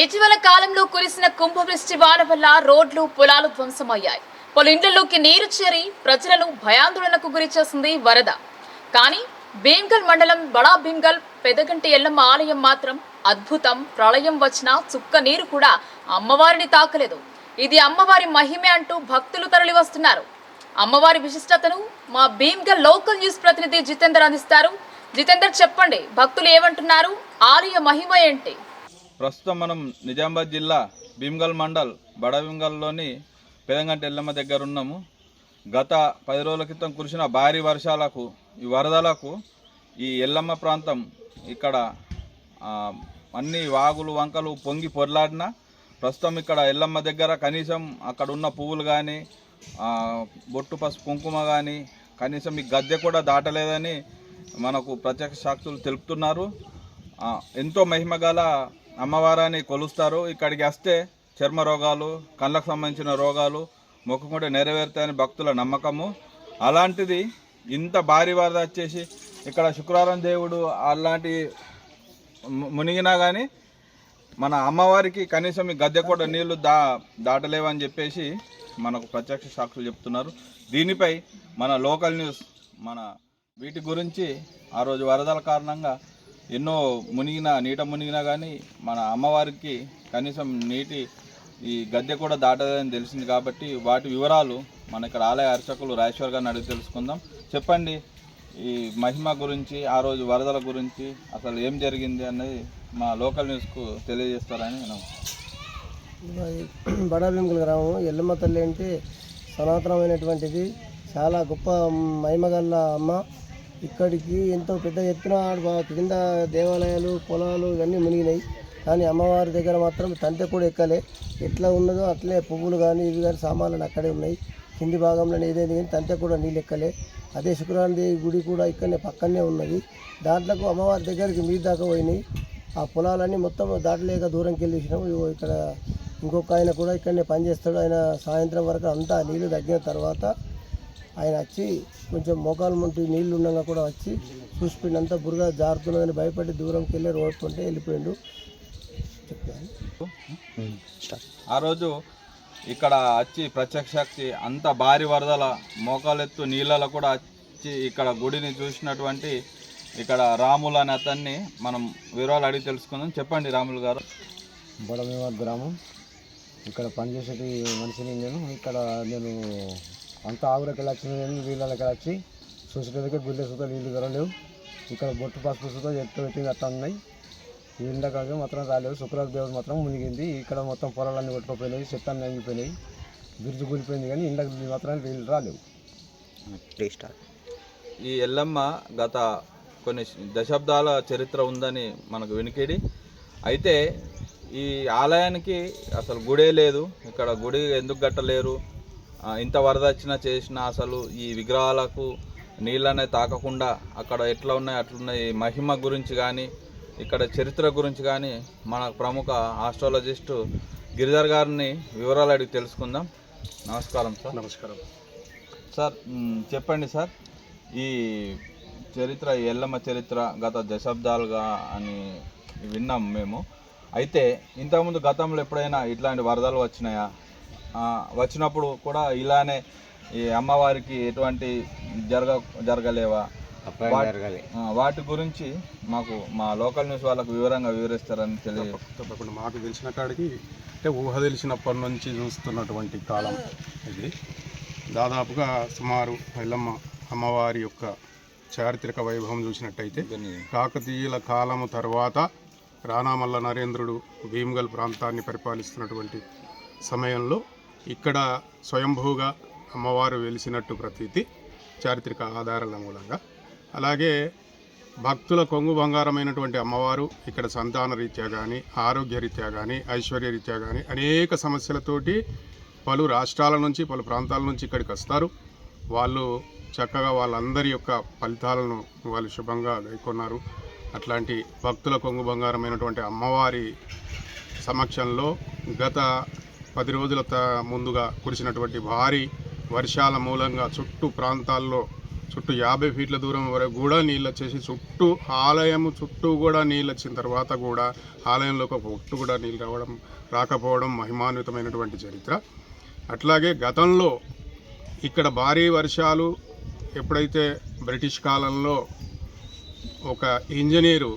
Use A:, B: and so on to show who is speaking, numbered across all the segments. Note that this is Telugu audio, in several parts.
A: ఇటీవల కాలంలో కురిసిన కుంభవృష్టి వాన వల్ల రోడ్లు పొలాలు ధ్వంసమయ్యాయి. పలు ఇండ్లలోకి నీరు చేరి ప్రజలను భయాందోళనకు గురి చేసింది వరద. కానీ భీమ్గల్ మండలం బడా భీమ్గల్ పెదగంటి ఎల్లమ్మ ఆలయం మాత్రం అద్భుతం. ప్రళయం వచ్చిన చుక్క నీరు కూడా అమ్మవారిని తాకలేదు. ఇది అమ్మవారి మహిమే అంటూ భక్తులు తరలి వస్తున్నారు అమ్మవారి విశిష్టతను మా భీమ్గల్ లోకల్ న్యూస్ ప్రతినిధి జితేందర్ అందిస్తారు. జితేందర్ చెప్పండి భక్తులు ఏమంటున్నారు? ఆలయ మహిమ ఏంటి?
B: ప్రస్తుతం మనం నిజామాబాద్ జిల్లా భీమ్గల్ మండల్ బడభీమ్గల్లోని పెదంగంట ఎల్లమ్మ దగ్గర ఉన్నాము. గత పది రోజుల క్రితం కురిసిన భారీ వర్షాలకు ఈ వరదలకు ఈ ఎల్లమ్మ ప్రాంతం ఇక్కడ అన్ని వాగులు వంకలు పొంగి పొర్లాడిన ప్రస్తుతం ఇక్కడ ఎల్లమ్మ దగ్గర కనీసం అక్కడ ఉన్న పువ్వులు కానీ బొట్టు పసుపు కుంకుమ కానీ కనీసం ఈ గద్దె కూడా దాటలేదని మనకు ప్రత్యక్ష సాక్షులు తెలుపుతున్నారు. ఎంతో మహిమ గల అమ్మవారాన్ని కొలుస్తారు. ఇక్కడికి వస్తే చర్మ రోగాలు కళ్ళకు సంబంధించిన రోగాలు మొక్కుకుంటే నెరవేరుతాయని భక్తుల నమ్మకము. అలాంటిది ఇంత భారీ వరద వచ్చేసి ఇక్కడ శుక్రవారం దేవుడు అలాంటి ము- మునిగినా కానీ మన అమ్మవారికి కనీసం ఈ గద్దె కూడా నీళ్ళు దా దాటలేవని చెప్పేసి మనకు ప్రత్యక్ష సాక్షులు చెప్తున్నారు. దీనిపై మన లోకల్ న్యూస్ మన వీటి గురించి ఆ రోజు వరదల కారణంగా ఎన్నో మునిగినా నీట మునిగినా కానీ మన అమ్మవారికి కనీసం నీటి ఈ గద్దె కూడా దాటదని తెలిసింది కాబట్టి వాటి వివరాలు మన ఇక్కడ ఆలయ అర్చకులు రాజేశ్వర్ గారిని అడిగి తెలుసుకుందాం. చెప్పండి ఈ మహిమ గురించి ఆ రోజు వరదల గురించి అసలు ఏం జరిగింది అన్నది మా లోకల్ న్యూస్కు తెలియజేస్తారని నేను
C: మాది బడాబింకుల గ్రామం. ఎల్లమ్మ తల్లి అంటే సనాతనమైనటువంటిది. చాలా గొప్ప మహిమగల్ల అమ్మ. ఇక్కడికి ఎంతో పెద్ద ఎత్తున కింద దేవాలయాలు పొలాలు ఇవన్నీ మునిగినాయి. కానీ అమ్మవారి దగ్గర మాత్రం తంతె కూడా ఎక్కలే. ఎట్లా ఉన్నదో అట్లే పువ్వులు కానీ ఇవి కానీ సామాన్లు అక్కడే ఉన్నాయి. కింది భాగంలో ఏదైంది కానీ తంతె కూడా నీళ్ళు ఎక్కలే. అదే శుక్రవారం దేవి గుడి కూడా ఇక్కడనే పక్కనే ఉన్నది. దాంట్లోకి అమ్మవారి దగ్గరికి మీద దాకా పోయినాయి. ఆ పొలాలన్నీ మొత్తం దాటలేక దూరంకి వెళ్ళేసినాము ఇక్కడ ఇంకొక ఆయన కూడా ఇక్కడనే పనిచేస్తాడు. ఆయన సాయంత్రం వరకు అంతా నీళ్ళు తగ్గిన తర్వాత ఆయన వచ్చి కొంచెం మోకాలు ముంటి నీళ్ళు ఉండగా కూడా వచ్చి చూసిపోయిండు అంతా బురద జారుతున్నదని భయపడి దూరంకి వెళ్ళి రోడ్ కొంటే వెళ్ళిపోయిండు. చెప్పాను
B: ఆ రోజు ఇక్కడ వచ్చి ప్రత్యక్షాక్షి అంత భారీ వరదల మోకాలెత్తు నీళ్ళలో కూడా వచ్చి ఇక్కడ గుడిని చూసినటువంటి ఇక్కడ రాములు అనే అతన్ని మనం వివరాలు అడిగి తెలుసుకుందాం. చెప్పండి రాములు గారు.
C: బొడమేవాడ గ్రామం. ఇక్కడ పనిచేసేటి మనిషిని నేను. ఇక్కడ నేను అంత ఆవులకి వచ్చి వీళ్ళకి వచ్చి చూసేటందుకే గుళ్ళె సుతా నీళ్ళు దొరలేవు ఇక్కడ బొట్టు పసుపు సుతా ఎత్తు పెట్టింది అట్లా ఉన్నాయి. ఈ ఎండకాలం మాత్రం రాలేదు. శుక్రవారం దేవుడు మాత్రం మునిగింది. ఇక్కడ మొత్తం పొలాలన్నీ కొట్టుకుపోయినాయి చెత్త అన్నీ అంగిపోయినాయి బిరుజు కూలిపోయింది కానీ ఎండకు మాత్రం నీళ్ళు రాలేవు.
B: ఈ ఎల్లమ్మ గత కొన్ని దశాబ్దాల చరిత్ర ఉందని మనకు వినికిడి. అయితే ఈ ఆలయానికి అసలు గుడే లేదు. ఇక్కడ గుడి ఎందుకు కట్టలేరు? ఇంత వరద వచ్చినా చేసినా అసలు ఈ విగ్రహాలకు నీళ్ళనే తాకకుండా అక్కడ ఎట్లా ఉన్నాయి అట్లున్నాయి ఈ మహిమ గురించి కానీ ఇక్కడ చరిత్ర గురించి కానీ మన ప్రముఖ ఆస్ట్రాలజిస్టు గిరిధర్ గారిని వివరాలు అడిగి తెలుసుకుందాం. నమస్కారం సార్.
C: నమస్కారం.
B: సార్ చెప్పండి సార్. ఈ చరిత్ర ఈ ఎల్లమ్మ చరిత్ర గత దశాబ్దాలుగా అని విన్నాం మేము. అయితే ఇంతకుముందు గతంలో ఎప్పుడైనా ఇట్లాంటి వరదలు వచ్చినాయా? వచ్చినప్పుడు కూడా ఇలానే ఈ అమ్మవారికి ఎటువంటి జరగ జరగలేవా? వాటి- గురించి మాకు మా లోకల్ న్యూస్ వాళ్ళకు వివరంగా వివరిస్తారని తెలియ
D: తప్పకుండా. మాకు తెలిసిన కాడికి అంటే ఊహ తెలిసినప్పటి నుంచి చూస్తున్నటువంటి కాలం ఇది. దాదాపుగా సుమారు ఎల్లమ్మ అమ్మవారి యొక్క చారిత్రక వైభవం చూసినట్టయితే కాకతీయుల కాలము తర్వాత రానామల్ల నరేంద్రుడు భీమ్గల్ ప్రాంతాన్ని పరిపాలిస్తున్నటువంటి సమయంలో ఇక్కడ స్వయంభూగా అమ్మవారు వెలిసినట్టు ప్రతీతి చారిత్రక ఆధారాల మూలంగా. అలాగే భక్తుల కొంగు బంగారమైనటువంటి అమ్మవారు ఇక్కడ సంతాన రీత్యా కానీ ఆరోగ్య రీత్యా కానీ ఐశ్వర్య రీత్యా కానీ అనేక సమస్యలతోటి పలు రాష్ట్రాల నుంచి పలు ప్రాంతాల నుంచి ఇక్కడికి వస్తారు. వాళ్ళు చక్కగా వాళ్ళందరి యొక్క ఫలితాలను వాళ్ళు శుభంగా గైకొన్నారు. అట్లాంటి భక్తుల కొంగు బంగారమైనటువంటి అమ్మవారి సమక్షంలో గత పది రోజుల త- ముందుగా కురిసినటువంటి భారీ వర్షాల మూలంగా చుట్టూ ప్రాంతాల్లో చుట్టూ యాభై ఫీట్ల దూరం వరకు కూడా నీళ్ళు వచ్చేసి చుట్టూ ఆలయం చుట్టూ కూడా నీళ్ళు వచ్చిన తర్వాత కూడా ఆలయంలోకి ఒక ఒట్టు కూడా నీళ్ళు రావడం రాకపోవడం మహిమాన్వితమైనటువంటి చరిత్ర. అట్లాగే గతంలో ఇక్కడ భారీ వర్షాలు ఎప్పుడైతే బ్రిటిష్ కాలంలో ఒక ఇంజనీరు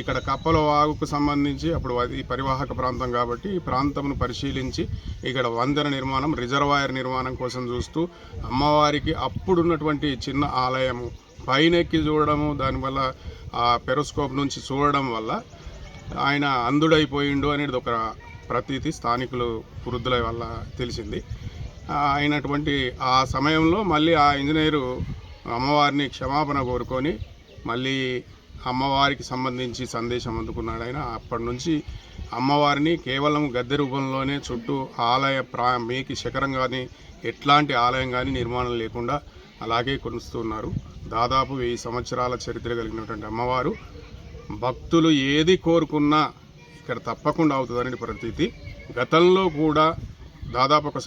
D: ఇక్కడ కప్పల వాగుకు సంబంధించి అప్పుడు అది పరివాహక ప్రాంతం కాబట్టి ఈ ప్రాంతంను పరిశీలించి ఇక్కడ వంతెన నిర్మాణం రిజర్వాయర్ నిర్మాణం కోసం చూస్తూ అమ్మవారికి అప్పుడున్నటువంటి చిన్న ఆలయము పైనెక్కి చూడడము దానివల్ల ఆ పెరోస్కోప్ నుంచి చూడడం వల్ల ఆయన అందుడైపోయిండు అనేది ఒక ప్రతీతి స్థానికులు వృద్ధుల వల్ల తెలిసింది. అయినటువంటి ఆ సమయంలో మళ్ళీ ఆ ఇంజనీరు అమ్మవారిని క్షమాపణ కోరుకొని మళ్ళీ అమ్మవారికి సంబంధించి సందేశం అందుకున్నాడు ఆయన అప్పటి నుంచి అమ్మవారిని కేవలం గద్దె రూపంలోనే చుట్టూ ఆలయ ప్రా మీకు శిఖరం కానీ ఎట్లాంటి ఆలయం కానీ నిర్మాణం లేకుండా అలాగే కొలుస్తున్నారు. దాదాపు వెయ్యి సంవత్సరాల చరిత్ర కలిగినటువంటి అమ్మవారు. భక్తులు ఏది కోరుకున్నా ఇక్కడ తప్పకుండా అవుతుందని ప్రతీతి. గతంలో కూడా దాదాపు ఒక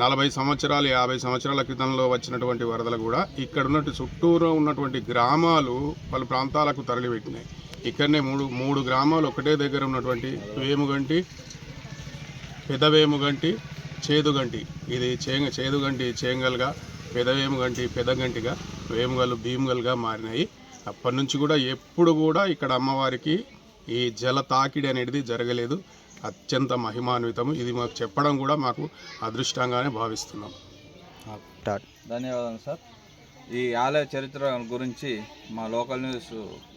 D: నలభై సంవత్సరాలు యాభై సంవత్సరాల క్రితంలో వచ్చినటువంటి వరదలు కూడా ఇక్కడ ఉన్నట్టు చుట్టూరు ఉన్నటువంటి గ్రామాలు పలు ప్రాంతాలకు తరలిపెట్టినాయి. ఇక్కడనే మూడు మూడు గ్రామాలు ఒకటే దగ్గర ఉన్నటువంటి వేముగంటి పెదవేముగంటి చేదుగంటి. ఇది చేంగ చేదుగంటి చేంగల్గా పెదవేముగంటి పెదగంటిగా వేముగలు భీముగలుగా మారినాయి. అప్పటి నుంచి కూడా ఎప్పుడు కూడా ఇక్కడ అమ్మవారికి ఈ జల తాకిడి అనేది జరగలేదు. అత్యంత మహిమాన్వితము. ఇది మాకు చెప్పడం కూడా మాకు అదృష్టంగానే భావిస్తున్నాం.
B: ధన్యవాదాలు సార్. ఈ ఆలయ చరిత్ర గురించి మా లోకల్ న్యూస్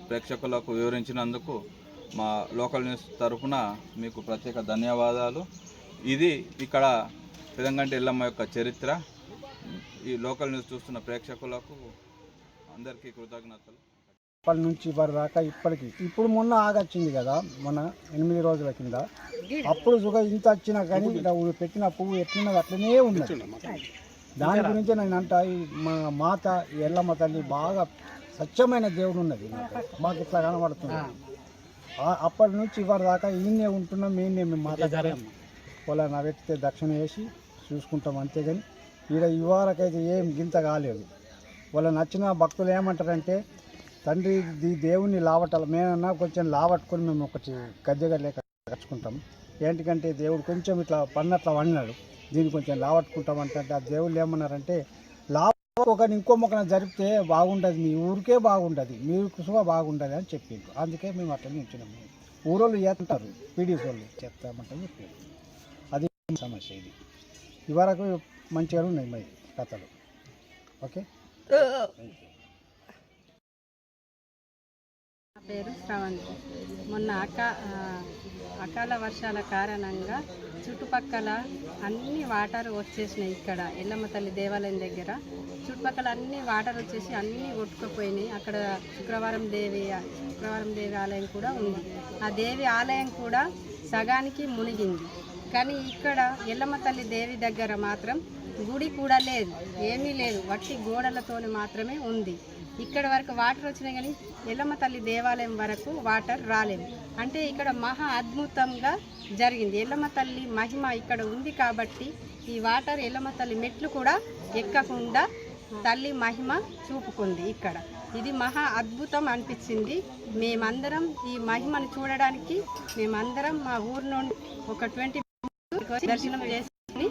B: ప్రేక్షకులకు వివరించినందుకు మా లోకల్ న్యూస్ తరఫున మీకు ప్రత్యేక ధన్యవాదాలు. ఇది ఇక్కడ పెదంగంటి ఎల్లమ్మ యొక్క చరిత్ర. ఈ లోకల్ న్యూస్ చూస్తున్న ప్రేక్షకులకు అందరికీ కృతజ్ఞతలు.
E: అప్పటి నుంచి ఇప్పటి దాకా ఇప్పటికి. ఇప్పుడు మొన్న ఆగొచ్చింది కదా మొన్న ఎనిమిది రోజుల కింద. అప్పుడు సుగ ఇంత వచ్చినా కానీ పెట్టిన పువ్వు ఎట్లున్నది అట్లనే ఉన్నది. దాని గురించి నేను అంటా మా మాత ఎల్లమ్మ తల్లి బాగా స్వచ్ఛమైన దేవుడు ఉన్నది. మాకు ఇట్లా కనబడుతుంది. అప్పటి నుంచి ఇప్పటి దాకా ఈయనే ఉంటున్నాం ఈయనే మేము మాత పొలా నవెత్తితే దక్షిణ వేసి చూసుకుంటాం అంతేగాని ఈడ ఇవాళకైతే ఏం గింత కాలేదు. వాళ్ళ నచ్చిన భక్తులు ఏమంటారంటే తండ్రి ఈ దేవుని లావటాలు మేమన్నా కొంచెం లావట్టుకొని మేము ఒకటి గద్దెగా లేక కట్టుకుంటాం. ఏంటికంటే దేవుడు కొంచెం ఇట్లా పన్నట్లా వండినాడు. దీన్ని కొంచెం లావట్టుకుంటాం అంటే ఆ దేవుళ్ళు ఏమన్నారంటే లావ ఒక ఇంకో మొక్కన జరిపితే బాగుంటుంది మీ ఊరికే బాగుంటుంది మీకు కూడా బాగుంటుంది అని చెప్పిండు అందుకే మేము అట్లా ఉంచినాము. ఊరోళ్ళు చేస్తుంటారు పీడీఎస్ వాళ్ళు చేస్తామంటే చెప్పారు అది సమస్య ఇది. ఇవరకు మంచిగా ఉన్నాయి మరి కథలు. ఓకే?
F: పేరు శ్రవంతి. మొన్న అక అకాల వర్షాల కారణంగా చుట్టుపక్కల అన్ని వాటర్ వచ్చేసినాయి ఇక్కడ ఎల్లమ్మ తల్లి దేవాలయం దగ్గర. చుట్టుపక్కల అన్ని వాటర్ వచ్చేసి అన్నీ కొట్టుకుపోయినాయి. అక్కడ శుక్రవారం దేవి శుక్రవారం దేవి ఆలయం కూడా ఉంది. ఆ దేవి ఆలయం కూడా సగానికి మునిగింది. కానీ ఇక్కడ ఎల్లమ్మ తల్లి దేవి దగ్గర మాత్రం గుడి కూడా లేదు ఏమీ లేదు. వట్టి గోడలతోని మాత్రమే ఉంది. ఇక్కడ వరకు వాటర్ వచ్చినాయి కానీ ఎల్లమ్మ తల్లి దేవాలయం వరకు వాటర్ రాలేదు. అంటే ఇక్కడ మహా అద్భుతంగా జరిగింది. ఎల్లమ్మ తల్లి మహిమ ఇక్కడ ఉంది కాబట్టి ఈ వాటర్ ఎల్లమ్మ తల్లి మెట్లు కూడా ఎక్కకుండా తల్లి మహిమ చూపుకుంది ఇక్కడ. ఇది మహా అద్భుతం అనిపించింది. మేమందరం ఈ మహిమను చూడడానికి మేమందరం మా ఊరు నుండి ఒక ట్వంటీ దర్శనం చేసుకుని